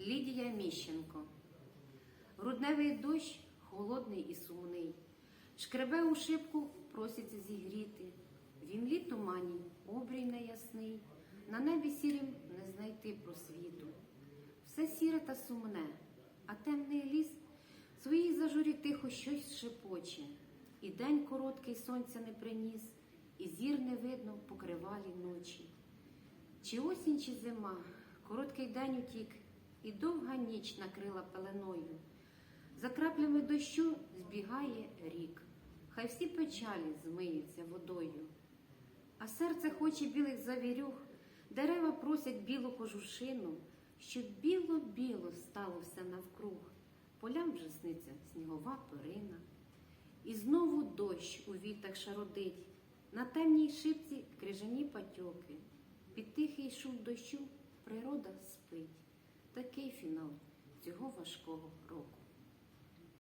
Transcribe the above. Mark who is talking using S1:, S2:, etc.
S1: Лідія Міщенко. Грудневий дощ холодний і сумний. Шкребе у шибку, проситься зігріти. В імлі тумані обрій неясний, на небі сірім не знайти просвіту. Все сіре та сумне, а темний ліс своїй зажурі тихо щось шепоче. І день короткий сонця не приніс, і зір не видно покривалі ночі. Чи осінь, чи зима, короткий день утік, і довга ніч накрила пеленою. За краплями дощу збігає рік, хай всі печалі змиються водою. А серце хоче білих завірюх, дерева просять білу кожушину, щоб біло-біло стало все навкруг, полям вже сниться снігова перина. І знову дощ у вітах шародить, на темній шипці крижані патьоки. Під тихий шум дощу природа спить. Такий фінал цього важкого року.